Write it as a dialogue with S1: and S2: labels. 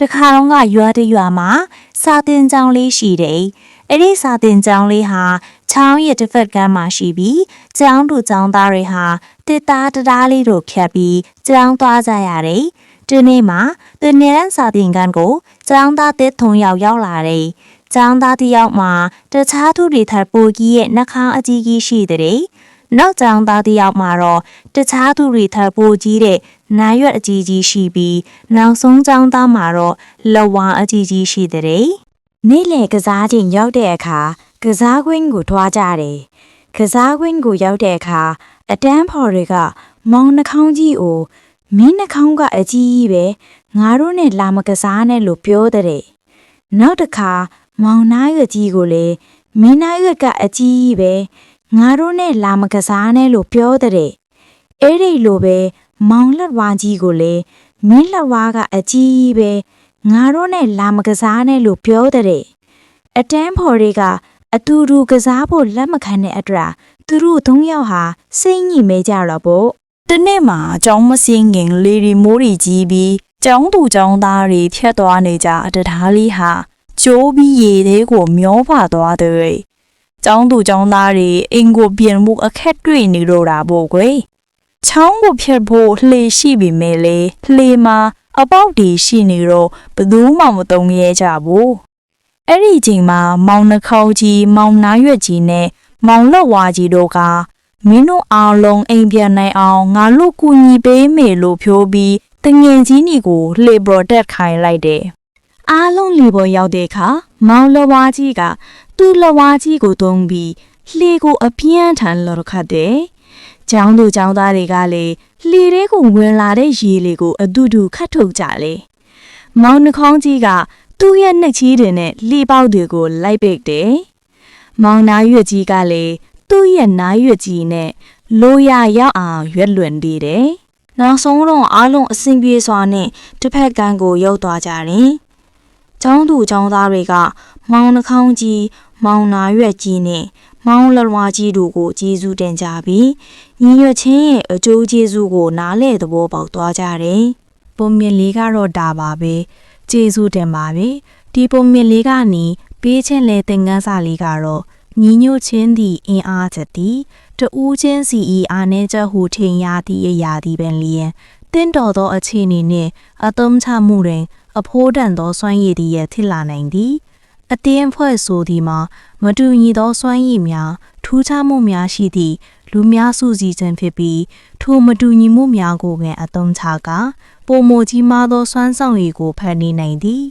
S1: တခါတော့ကရွာတရွာမှာစာတင်ကျောင်းလေးရှိတယ်အဲ့ဒီစာတင်ကျောင်းလေးဟာချောင်းရဲ့တစ်ဖက်ကမ်းမှာရှိပြီးကျောင်းသူကျောင်းသားတွေဟာတစ်သားတသားလေးတို့ဖြတ်ပြီးကျောင်းသွားကြရတယ်ဒီနေ့မှာသူနေရန်စာတင်ကန်းကိုကျောင်းသားတစ်ထုံရောက်ရောက်လာတယ်။ကျောင်းသားတစ်ယောက်မှာတခြားသူတွေထပ်ပိုကြီးရဲ့နှာခေါင်းအကြီးကြီးရှိတဲ့။ နောက်ကျောင်းသားတစ်ယောက်မှာတော့တခြားသူတွေထပ်ပိုကြီးတဲ့နာရွက်အကြီးကြီးရှိပြီးနောက်ဆုံးကျောင်းသားမှာတော့လဝါအကြီးကြီးရှိတဲ့။
S2: နေ့လယ်ကစားချိန်ရောက်တဲ့အခါကစားကွင်းကိုထွားကြတယ်။ကစားကွင်းကိုရောက်တဲ့အခါအတန်းဖော်တွေက မောင်နှာခေါင်းကြီးကိုမင်းနှာခေါင်းကအကြီးကြီးပဲငါတို့နဲ့လာမကစားနဲ့လို့ပြောတဲ့။နောက်တစ်ခါမောင်နာရွက်ကြီးကိုလည်းမင်းနာရွက်ကအကြီးကြီးပဲ ငါတို့နဲ့လာမကစားနဲ့လို့ပြောတဲ့။အဲ့ဒီလိုပဲမောင်လက်ဝါကြီးကိုလည်းမင်းလက်ဝါကအကြီးကြီးပဲငါတို့နဲ့လာမကစားနဲ့လို့ပြောတဲ့။အတန်းဖော်တွေကအတူတူကစားဖို့လက်မခံတဲ့အတွက်သူတို့သုံးယောက်ဟာစိတ်ညစ်မဲကြတော့ပေါ့
S1: တနေ့မှာကျောင်းမစင်းငင်လေရီမိုးရီကြီးပြီးကျောင်းသူကျောင်းသားတွေဖြတ်သွားနေကြတထားလေးဟာကျိုးပြီးရေသေးကိုမျောပါသွားတဲ့ ကျောင်းသူကျောင်းသားတွေအင်ကိုပြင်မှုအခက်တွေ့နေတော့တာပေါ့ကွယ်ချောင်းကိုဖြတ်ဖို့လှေရှိပြီမဲ့လေလှေမှာအပေါက်တွေရှိနေတော့ဘယ်သူမှမတုံရဲကြဘူးအဲ့ဒီချိန်မှာမောင်နှခေါကြီးမောင်နာရွက်ကြီးနဲ့မောင်လက်ဝါကြီးတို့ကမင်းတို့အားလုံးအိမ်ပြန်နိုင်အောင်ငါတို့ကူညီပေးမယ်လို့ပြောပြီးတငင်ကြီးညီကိုလှေပရိုတက်ခိုင်းလိုက်တယ်။ အားလုံးလီပေါ်ရောက်တဲ့အခါမောင်လဝါကြီးကသူ့လဝါကြီးကိုသုံးပြီးလှေကိုအပြင်းထန်လော်ခတ်တယ်။ကျောင်းသူကျောင်းသားတွေကလည်းလှေထဲကိုဝင်လာတဲ့ရေလေးကိုအတူတူခတ်ထုတ်ကြလေ။မောင်နှခေါင်းကြီးကသူ့ရဲ့နှက်ချီးတွေနဲ့လှေပေါက်တွေကိုလိုက်ပိတ်တယ်။မောင်နာရွက်ကြီးကလည်းသူ့ရဲ့နာရွက်ကြီးနဲ့လိုရရောက်အောင်ရွက်လွန်နေတယ်။နောက်ဆုံးတော့အားလုံးအဆင်ပြေစွာနဲ့တစ်ဖက်ကန်းကိုရောက်သွားကြတယ်။ ကျောင်းသူကျောင်းသားတွေက မောင်နှခေါင်းကြီးမောင်နာရွက်ကြီးနဲ့မောင်လလွာကြီးတို့ကိုကျေးဇူးတင်ကြပြီးညီရွက်ချင်းရဲ့အကျိုးကျေးဇူးကိုနားလေသဘောပေါက်သွားကြတယ်။ပုံမြင်လေးကတော့ဒါပါပဲ။ကျေးဇူးတင်ပါပြီ။ဒီပုံမြင်လေးကနေပေးချင်းလေသင်ခန်းစာလေးကတော့ညီညွတ်ခြင်းသည့်အင်အားချက်သည်တူးချင်းစီဤအာနေချက်ဟုထင်ရသည့်အရာသည်ပင်လျင်တင့်တော်သောအခြေအနေနှင့်အသုံးချမှုတွင် အဖိုးတန်သောစွမ်းရည်သည်ရဖြစ်လာနိုင်သည်အတင်းဖွဲ့ဆိုသည်မှာမတူညီသောစွမ်းရည်များထူးခြားမှုများရှိသည့်လူများစုစည်းခြင်းဖြစ်ပြီးထိုမတူညီမှုများကိုပင်အသုံးချကာပုံမကြီးမားသောစွမ်းဆောင်ရည်ကိုဖန်တီးနိုင်သည်